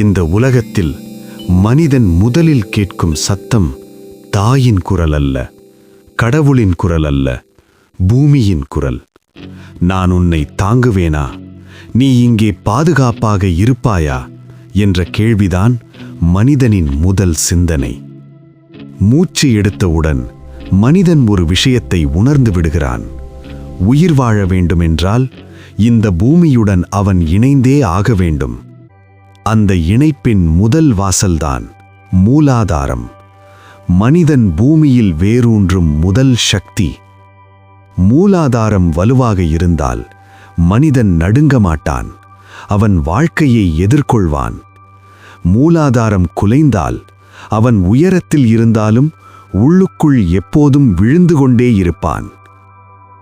இந்த உலகத்தில் மனிதன் முதலில் கேட்கும் சத்தம் தாயின் குரல் அல்ல கடவுளின் குரல் அல்ல பூமியின் குரல். நான் உன்னை தாங்குவேனா? நீ இங்கே பாதுகாப்பாக இருப்பாயா? என்ற கேள்விதான் மனிதனின் முதல் சிந்தனை. மூச்சு எடுத்தவுடன் மனிதன் ஒரு விஷயத்தை உணர்ந்து விடுகிறான். உயிர் வாழ வேண்டுமென்றால் இந்த பூமியுடன் அவன் இணைந்தே ஆக வேண்டும். அந்த இணைப்பின் முதல் வாசல்தான் மூலாதாரம். மனிதன் பூமியில் வேரூன்றும் முதல் சக்தி. மூலாதாரம் வலுவாக இருந்தால் மனிதன் நடுங்க மாட்டான் அவன் வாழ்க்கையை எதிர்கொள்வான். மூலாதாரம் குலைந்தால் அவன் உயரத்தில் இருந்தாலும் உள்ளுக்குள் எப்போதும் விழுந்து கொண்டே இருப்பான்.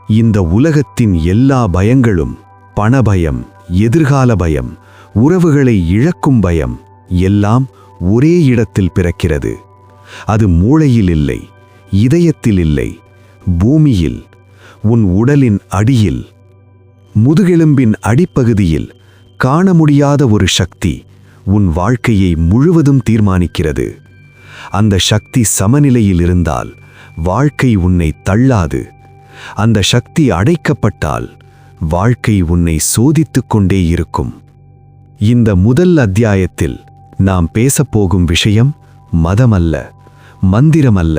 இந்த உலகத்தின் எல்லா பயங்களும் பணபயம் எதிர்கால பயம் உறவுகளை இழக்கும் பயம் எல்லாம் ஒரே இடத்தில் பிறக்கிறது. அது மூளையில் இல்லை இதயத்தில் இல்லை பூமியில் உன் உடலின் அடியில் முதுகெலும்பின் அடிப்பகுதியில் காண முடியாத ஒரு சக்தி உன் வாழ்க்கையை முழுவதும் தீர்மானிக்கிறது. அந்த சக்தி சமநிலையில் இருந்தால் வாழ்க்கை உன்னை தள்ளாது. அந்த சக்தி அடைக்கப்பட்டால் வாழ்க்கை உன்னை சோதித்துக் கொண்டே இருக்கும். இந்த முதல் அத்தியாயத்தில் நாம் பேசப்போகும் விஷயம் மதமல்ல மந்திரமல்ல.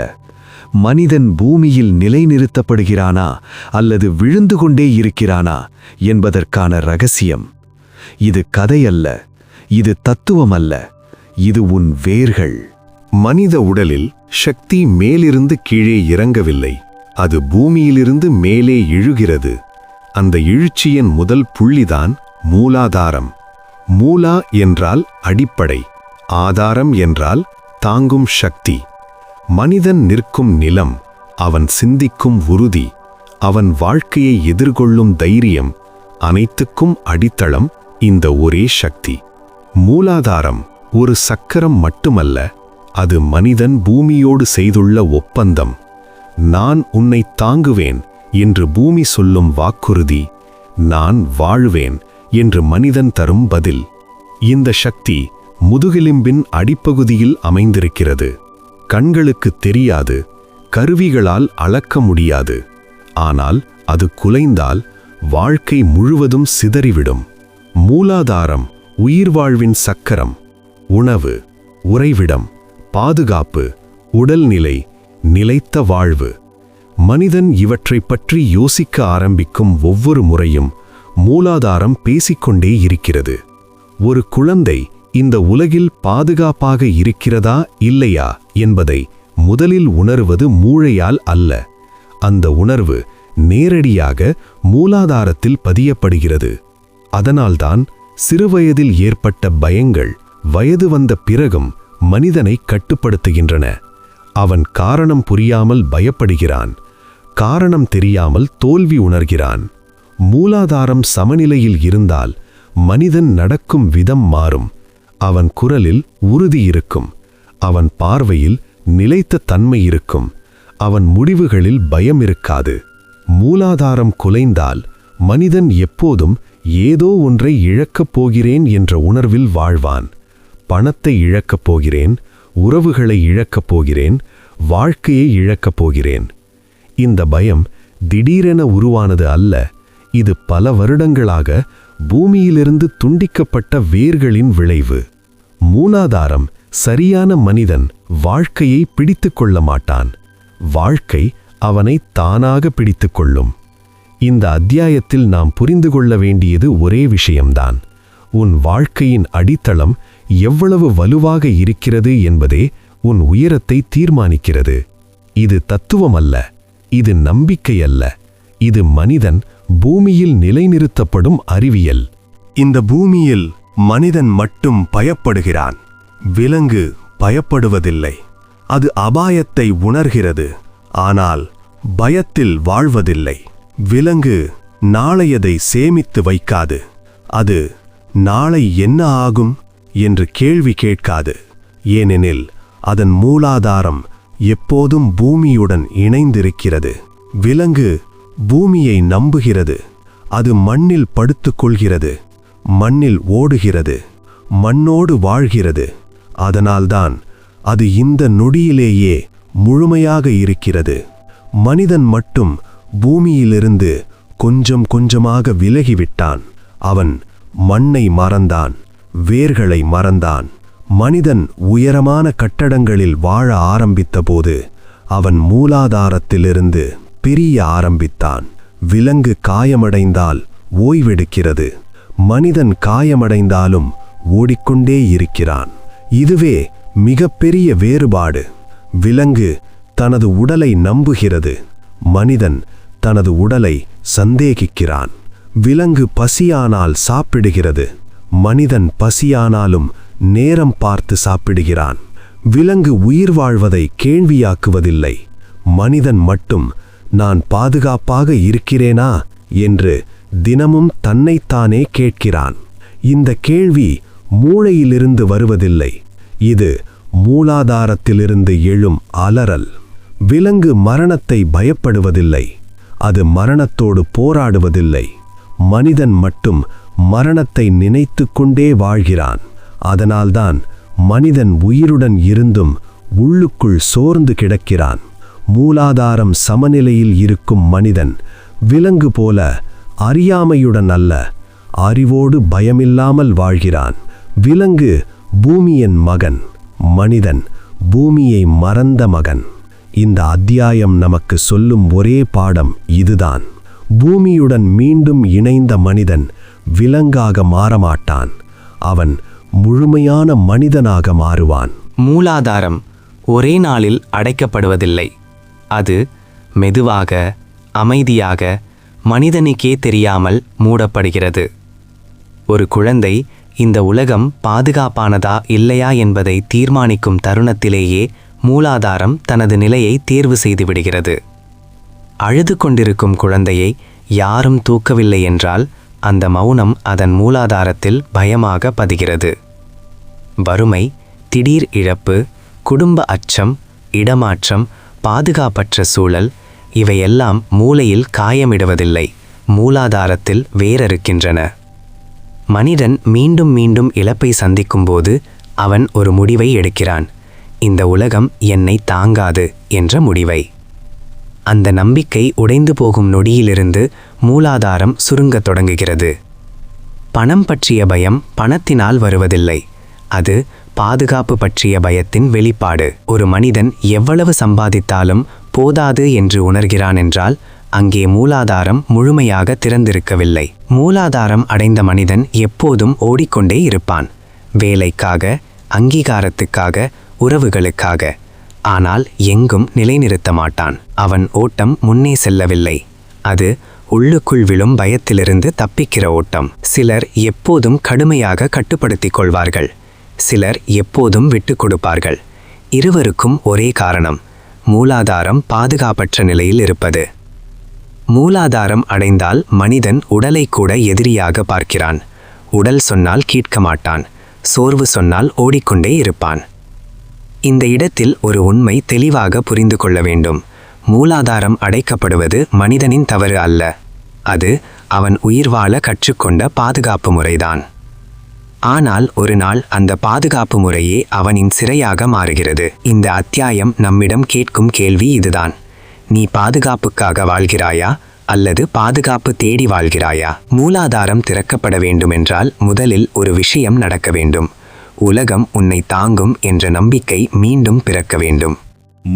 மனிதன் பூமியில் நிலைநிறுத்தப்படுகிறானா அல்லது விழுந்து கொண்டே இருக்கிறானா என்பதற்கான ரகசியம். இது கதையல்ல இது தத்துவமல்ல இது உன் வேர்கள். மனித உடலில் சக்தி மேலிருந்து கீழே இறங்கவில்லை அது பூமியிலிருந்து மேலே இழுகிறது. அந்த இழுச்சியின் முதல் புள்ளிதான் மூலாதாரம். மூலா என்றால் அடிப்படை ஆதாரம் என்றால் தாங்கும் சக்தி. மனிதன் நிற்கும் நிலம் அவன் சிந்திக்கும் உறுதி அவன் வாழ்க்கையை எதிர்கொள்ளும் தைரியம் அனைத்துக்கும் அடித்தளம் இந்த ஒரே சக்தி. மூலாதாரம் ஒரு சக்கரம் மட்டுமல்ல அது மனிதன் பூமியோடு செய்துள்ள ஒப்பந்தம். நான் உன்னை தாங்குவேன் என்று பூமி சொல்லும் வாக்குறுதி நான் வாழ்வேன் என்று மனிதன் தரும் பதில். இந்த சக்தி முதுகெலும்பின் அடிப்பகுதியில் அமைந்திருக்கிறது. கண்களுக்கு தெரியாது கருவிகளால் அளக்க முடியாது. ஆனால் அது குலைந்தால் வாழ்க்கை முழுவதும் சிதறிவிடும். மூலாதாரம் உயிர்வாழ்வின் சக்கரம் உணவு உறைவிடம் பாதுகாப்பு உடல்நிலை நிலைத்த வாழ்வு. மனிதன் இவற்றைப் பற்றி யோசிக்க ஆரம்பிக்கும் ஒவ்வொரு முறையும் மூலாதாரம் பேசிக்கொண்டே இருக்கிறது. ஒரு குழந்தை இந்த உலகில் பாதுகாப்பாக இருக்கிறதா இல்லையா என்பதை முதலில் உணர்வது மூளையால் அல்ல. அந்த உணர்வு நேரடியாக மூலாதாரத்தில் பதியப்படுகிறது. அதனால்தான் சிறுவயதில் ஏற்பட்ட பயங்கள் வயது வந்த பிறகும் மனிதனை கட்டுப்படுத்துகின்றன. அவன் காரணம் புரியாமல் பயப்படுகிறான். காரணம் தெரியாமல் தோல்வி உணர்கிறான். மூலாதாரம் சமநிலையில் இருந்தால் மனிதன் நடக்கும் விதம் மாறும். அவன் குரலில் உறுதி இருக்கும். அவன் பார்வையில் நிலைத்த தன்மை இருக்கும். அவன் முடிவுகளில் பயம் இருக்காது. மூலாதாரம் குலைந்தால் மனிதன் எப்போதும் ஏதோ ஒன்றை இழக்கப் போகிறேன் என்ற உணர்வில் வாழ்வான். பணத்தை இழக்கப் போகிறேன் உறவுகளை இழக்கப் போகிறேன் வாழ்க்கையை இழக்கப் போகிறேன். இந்த பயம் திடீரென உருவானது அல்ல இது பல வருடங்களாக பூமியிலிருந்து துண்டிக்கப்பட்ட வேர்களின் விளைவு. மூலாதாரம் சரியான மனிதன் வாழ்க்கையை பிடித்துக் கொள்ள மாட்டான். வாழ்க்கை அவனை தானாக பிடித்துக் கொள்ளும். இந்த அத்தியாயத்தில் நாம் புரிந்து கொள்ள வேண்டியது ஒரே விஷயம்தான். உன் வாழ்க்கையின் அடித்தளம் எவ்வளவு வலுவாக இருக்கிறது என்பதே உன் உயரத்தை தீர்மானிக்கிறது. இது தத்துவமல்ல இது நம்பிக்கை அல்ல இது மனிதன் பூமியில் நிலைநிறுத்தப்படும் அறிவியல். இந்த பூமியில் மனிதன் மட்டும் பயப்படுகிறான். விலங்கு பயப்படுவதில்லை. அது அபாயத்தை உணர்கிறது. ஆனால் பயத்தில் வாழ்வதில்லை. விலங்கு நாளையதை சேமித்து வைக்காது. அது நாளை என்ன ஆகும் என்று கேள்வி கேட்காது. ஏனெனில் அதன் மூலாதாரம் எப்போதும் பூமியுடன் இணைந்திருக்கிறது. விலங்கு பூமியை நம்புகிறது. அது மண்ணில் படுத்துக்கொள்கிறது. மண்ணில் ஓடுகிறது. மண்ணோடு வாழ்கிறது. அதனால்தான் அது இந்த நொடியிலேயே முழுமையாக இருக்கிறது. மனிதன் மட்டும் பூமியிலிருந்து கொஞ்சம் கொஞ்சமாக விலகிவிட்டான். அவன் மண்ணை மறந்தான். வேர்களை மறந்தான். மனிதன் உயரமான கட்டடங்களில் வாழ ஆரம்பித்தபோது அவன் மூலாதாரத்திலிருந்து பிரிய ஆரம்பித்தான். விலங்கு காயமடைந்தால் ஓய்வெடுக்கிறது. மனிதன் காயமடைந்தாலும் ஓடிக்கொண்டே இருக்கிறான். இதுவே மிகப்பெரிய வேறுபாடு. விலங்கு தனது உடலை நம்புகிறது. மனிதன் தனது உடலை சந்தேகிக்கிறான். விலங்கு பசியானால் சாப்பிடுகிறது. மனிதன் பசியானாலும் நேரம் பார்த்து சாப்பிடுகிறான். விலங்கு உயிர் வாழ்வதை கேள்வியாக்குவதில்லை. மனிதன் மட்டும் நான் பாதுகாப்பாக இருக்கிறேனா என்று தினமும் தன்னைத்தானே கேட்கிறான். இந்த கேள்வி மூளையிலிருந்து வருவதில்லை. இது மூலாதாரத்திலிருந்து எழும் அலறல். விலங்கு மரணத்தை பயப்படுவதில்லை. அது மரணத்தோடு போராடுவதில்லை. மனிதன் மட்டும் மரணத்தை நினைத்து கொண்டே வாழ்கிறான். அதனால்தான் மனிதன் உயிருடன் இருந்தும் உள்ளுக்குள் சோர்ந்து கிடக்கிறான். மூலாதாரம் சமநிலையில் இருக்கும் மனிதன் விலங்கு போல அறியாமையுடன் அல்ல அறிவோடு பயமில்லாமல் வாழ்கிறான். விலங்கு பூமியின் மகன் மனிதன் பூமியை மறந்த மகன். இந்த அத்தியாயம் நமக்கு சொல்லும் ஒரே பாடம் இதுதான். பூமியுடன் மீண்டும் இணைந்த மனிதன் விலங்காக மாறமாட்டான். அவன் முழுமையான மனிதனாக மாறுவான். மூலாதாரம் ஒரே நாளில் அடைக்கப்படுவதில்லை. அது மெதுவாக அமைதியாக மனிதனுக்கே தெரியாமல் மூடப்படுகிறது. ஒரு குழந்தை இந்த உலகம் பாதுகாப்பானதா இல்லையா என்பதை தீர்மானிக்கும் தருணத்திலேயே மூலாதாரம் தனது நிலையை தேர்வு செய்து விடுகிறது. அழுது கொண்டிருக்கும் குழந்தையை யாரும் தூக்கவில்லை என்றால் அந்த மௌனம் அதன் மூலாதாரத்தில் பயமாக பதிகிறது. வறுமை திடீர் இழப்பு குடும்ப அச்சம் இடமாற்றம் பாதுகாப்பற்ற சூழல் இவையெல்லாம் மூளையில் காயமிடுவதில்லை மூலாதாரத்தில் வேரறுக்கின்றன. மனிதன் மீண்டும் மீண்டும் இழப்பை சந்திக்கும்போது அவன் ஒரு முடிவை எடுக்கிறான். இந்த உலகம் என்னை தாங்காது என்ற முடிவை. அந்த நம்பிக்கை உடைந்து போகும் நொடியிலிருந்து மூலாதாரம் சுருங்கத் தொடங்குகிறது. பணம் பற்றிய பயம் பணத்தினால் வருவதில்லை. அது பாதுகாப்பு பற்றிய பயத்தின் வெளிப்பாடு. ஒரு மனிதன் எவ்வளவு சம்பாதித்தாலும் போதாது என்று உணர்கிறான் என்றால் அங்கே மூலாதாரம் முழுமையாக திறந்திருக்கவில்லை. மூலாதாரம் அடைந்த மனிதன் எப்போதும் ஓடிக்கொண்டே இருப்பான். வேலைக்காக அங்கீகாரத்துக்காக உறவுகளுக்காக. ஆனால் எங்கும் நிலைநிறுத்த மாட்டான். அவன் ஓட்டம் முன்னே செல்லவில்லை. அது உள்ளுக்குள் விழும் பயத்திலிருந்து தப்பிக்கிற ஓட்டம். சிலர் எப்போதும் கடுமையாக கட்டுப்படுத்திக் கொள்வார்கள். சிலர் எப்போதும் விட்டுக் கொடுப்பார்கள். இருவருக்கும் ஒரே காரணம் மூலாதாரம் பாதுகாப்பற்ற நிலையில் இருப்பது. மூலாதாரம் அடைந்தால் மனிதன் உடலை கூட எதிரியாக பார்க்கிறான். உடல் சொன்னால் கேட்க மாட்டான் சோர்வு சொன்னால் ஓடிக்கொண்டே இருப்பான். இந்த இடத்தில் ஒரு உண்மை தெளிவாக புரிந்து கொள்ள வேண்டும். மூலாதாரம் அடைக்கப்படுவது மனிதனின் தவறு அல்ல. அது அவன் உயிர் வாழ கற்றுக்கொண்ட பாதுகாப்பு முறைதான். ஆனால் ஒரு நாள் அந்த பாதுகாப்பு முறையே அவனின் சிறையாக மாறுகிறது. இந்த அத்தியாயம் நம்மிடம் கேட்கும் கேள்வி இதுதான். நீ பாதுகாப்புக்காக வாழ்கிறாயா? அல்லது பாதுகாப்பு தேடி வாழ்கிறாயா? மூலாதாரம் திறக்கப்பட வேண்டுமென்றால் முதலில் ஒரு விஷயம் நடக்க வேண்டும். உலகம் உன்னை தாங்கும் என்ற நம்பிக்கை மீண்டும் பிறக்க வேண்டும்.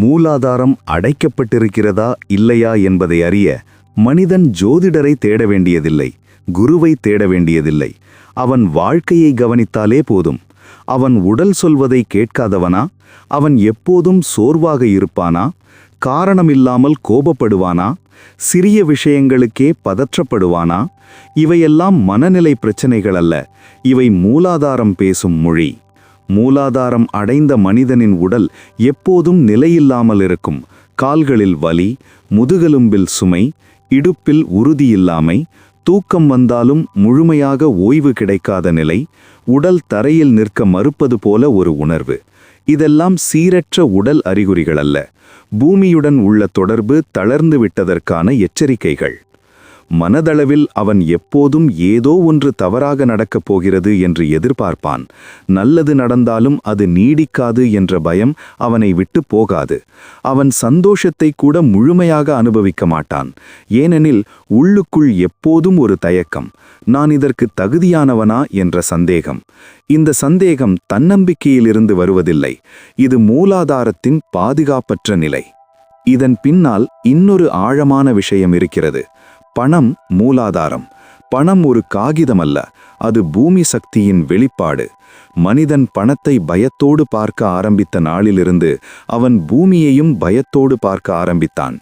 மூலாதாரம் அடைக்கப்பட்டிருக்கிறதா இல்லையா என்பதை அறிய மனிதன் ஜோதிடரை தேட வேண்டியதில்லை குருவை தேட வேண்டியதில்லை. அவன் வாழ்க்கையை கவனித்தாலே போதும். அவன் உடல் சொல்வதை கேட்காதவனா? அவன் எப்போதும் சோர்வாக இருப்பானா? காரணமில்லாமல் கோபப்படுவானா? சிறிய விஷயங்களுக்கே பதற்றப்படுவானா? இவையெல்லாம் மனநிலை பிரச்சனைகள் அல்ல. இவை மூலாதாரம் பேசும் மொழி. மூலாதாரம் அடைந்த மனிதனின் உடல் எப்போதும் நிலையில்லாமல் இருக்கும். கால்களில் வலி முதுகெலும்பில் சுமை இடுப்பில் உறுதியில்லாமை தூக்கம் வந்தாலும் முழுமையாக ஓய்வு கிடைக்காத நிலை உடல் தரையில் நிற்க மறுப்பது போல ஒரு உணர்வு. இதெல்லாம் சீரற்ற உடல் அறிகுறிகள் அல்ல. பூமியுடன் உள்ள தொடர்பு தளர்ந்து விட்டதற்கான எச்சரிக்கைகள். மனதளவில் அவன் எப்போதும் ஏதோ ஒன்று தவறாக நடக்கப் போகிறது என்று எதிர்பார்ப்பான். நல்லது நடந்தாலும் அது நீடிக்காது என்ற பயம் அவனை விட்டு போகாது. அவன் சந்தோஷத்தை கூட முழுமையாக அனுபவிக்க மாட்டான். ஏனெனில் உள்ளுக்குள் எப்போதும் ஒரு தயக்கம் நான் இதற்கு தகுதியானவனா? என்ற சந்தேகம். இந்த சந்தேகம் தன்னம்பிக்கையிலிருந்து வருவதில்லை. இது மூலாதாரத்தின் பாதுகாப்பற்ற நிலை. இதன் பின்னால் இன்னொரு ஆழமான விஷயம் இருக்கிறது. பணம் மூலாதாரம். பணம் ஒரு காகிதம் அல்ல அது பூமி சக்தியின் வெளிப்பாடு. மனிதன் பணத்தை பயத்தோடு பார்க்க ஆரம்பித்த நாளிலிருந்து அவன் பூமியையும் பயத்தோடு பார்க்க ஆரம்பித்தான்.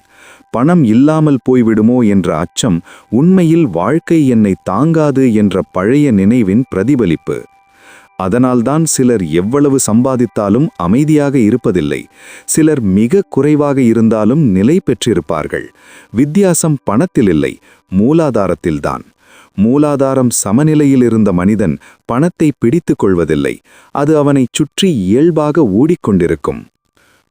பணம் இல்லாமல் போய்விடுமோ என்ற அச்சம் உண்மையில் வாழ்க்கை என்னை தாங்காது என்ற பழைய நினைவின் பிரதிபலிப்பு. அதனால்தான் சிலர் எவ்வளவு சம்பாதித்தாலும் அமைதியாக இருப்பதில்லை. சிலர் மிக குறைவாக இருந்தாலும் நிலை பெற்றிருப்பார்கள். வித்தியாசம் பணத்தில் இல்லை மூலாதாரத்தில்தான். மூலாதாரம் சமநிலையில் இருந்த மனிதன் பணத்தை பிடித்துக் கொள்வதில்லை. அது அவனைச் சுற்றி இயல்பாக ஓடிக்கொண்டிருக்கும்.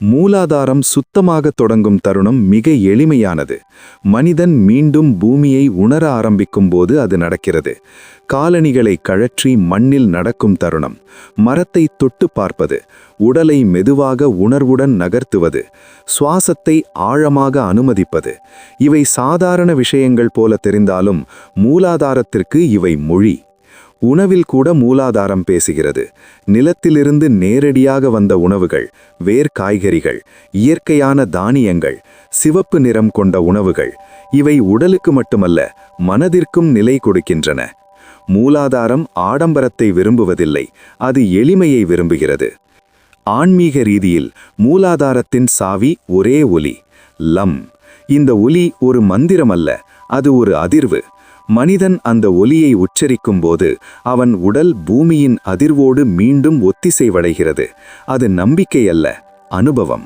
மூலாதாரம் சுத்தமாக தொடங்கும் தருணம் மிக எளிமையானது. மனிதன் மீண்டும் பூமியை உணர ஆரம்பிக்கும் போது அது நடக்கிறது. காலணிகளை கழற்றி மண்ணில் நடக்கும் தருணம். மரத்தை தொட்டு பார்ப்பது உடலை மெதுவாக உணர்வுடன் நகர்த்துவது சுவாசத்தை ஆழமாக அனுமதிப்பது. இவை சாதாரண விஷயங்கள் போல தெரிந்தாலும் மூலாதாரத்திற்கு இவை மொழி. உணவில் கூட மூலாதாரம் பேசுகிறது. நிலத்திலிருந்து நேரடியாக வந்த உணவுகள் வேர் காய்கறிகள் இயற்கையான தானியங்கள் சிவப்பு நிறம் கொண்ட உணவுகள் இவை உடலுக்கு மட்டுமல்ல மனதிற்கும் நிலை கொடுக்கின்றன. மூலாதாரம் ஆடம்பரத்தை விரும்புவதில்லை அது எளிமையை விரும்புகிறது. ஆன்மீக ரீதியில் மூலாதாரத்தின் சாவி ஒரே ஒலி லம். இந்த ஒலி ஒரு மந்திரம் அல்ல அது ஒரு அதிர்வு. மனிதன் அந்த ஒலியை உச்சரிக்கும் போது அவன் உடல் பூமியின் அதிர்வோடு மீண்டும் ஒத்திசைவடைகிறது. அது நம்பிக்கை அல்ல அனுபவம்.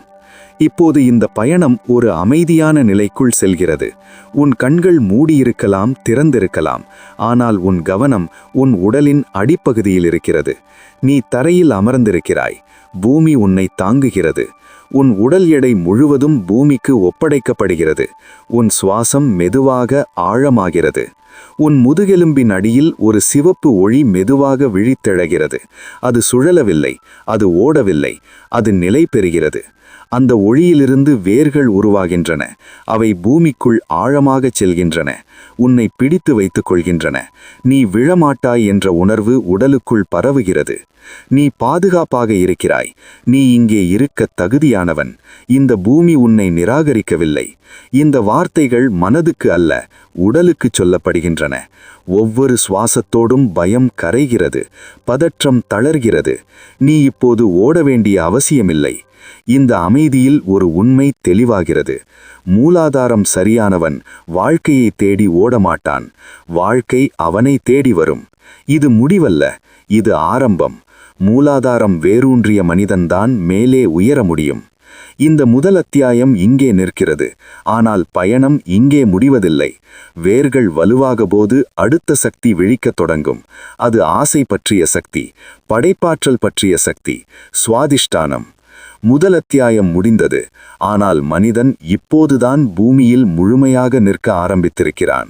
இப்போது இந்த பயணம் ஒரு அமைதியான நிலைக்குள் செல்கிறது. உன் கண்கள் மூடியிருக்கலாம் திறந்திருக்கலாம். ஆனால் உன் கவனம் உன் உடலின் அடிப்பகுதியில் இருக்கிறது. நீ தரையில் அமர்ந்திருக்கிறாய். பூமி உன்னை தாங்குகிறது. உன் உடல் எடை முழுவதும் பூமிக்கு ஒப்படைக்கப்படுகிறது. உன் சுவாசம் மெதுவாக ஆழமாகிறது. உன் முதுகெலும்பின் அடியில் ஒரு சிவப்பு ஒளி மெதுவாக விழித்தெழகிறது. அது சுழலவில்லை அது ஓடவில்லை அது நிலை பெறுகிறது அந்த ஒளியிலிருந்து வேர்கள் உருவாகின்றன. அவை பூமிக்குள் ஆழமாகச் செல்கின்றன. உன்னை பிடித்து வைத்துக் கொள்கின்றன. நீ விழமாட்டாய் என்ற உணர்வு உடலுக்குள் பரவுகிறது. நீ பாதுகாப்பாக இருக்கிறாய். நீ இங்கே இருக்க தகுதியானவன். இந்த பூமி உன்னை நிராகரிக்கவில்லை. இந்த வார்த்தைகள் மனதுக்கு அல்ல உடலுக்கு சொல்லப்படுகின்றன. ஒவ்வொரு சுவாசத்தோடும் பயம் கரைகிறது. பதற்றம் தளர்கிறது. நீ இப்போது ஓட வேண்டிய அவசியமில்லை. இந்த அமைதியில் ஒரு உண்மை தெளிவாகிறது. மூலாதாரம் சரியானவன் வாழ்க்கையை தேடி ஓடமாட்டான். வாழ்க்கை அவனை தேடி வரும். இது முடிவல்ல இது ஆரம்பம். மூலாதாரம் வேரூன்றிய மனிதன்தான் மேலே உயர முடியும். இந்த முதல் அத்தியாயம் இங்கே நிற்கிறது. ஆனால் பயணம் இங்கே முடிவதில்லை. வேர்கள் வலுவாக போது அடுத்த சக்தி விழிக்கத் தொடங்கும். அது ஆசை பற்றிய சக்தி படைப்பாற்றல் பற்றிய சக்தி சுவாதிஷ்டானம். முதல் அத்தியாயம் முடிந்தது. ஆனால் மனிதன் இப்போதுதான் பூமியில் முழுமையாக நிற்க ஆரம்பித்திருக்கிறான்.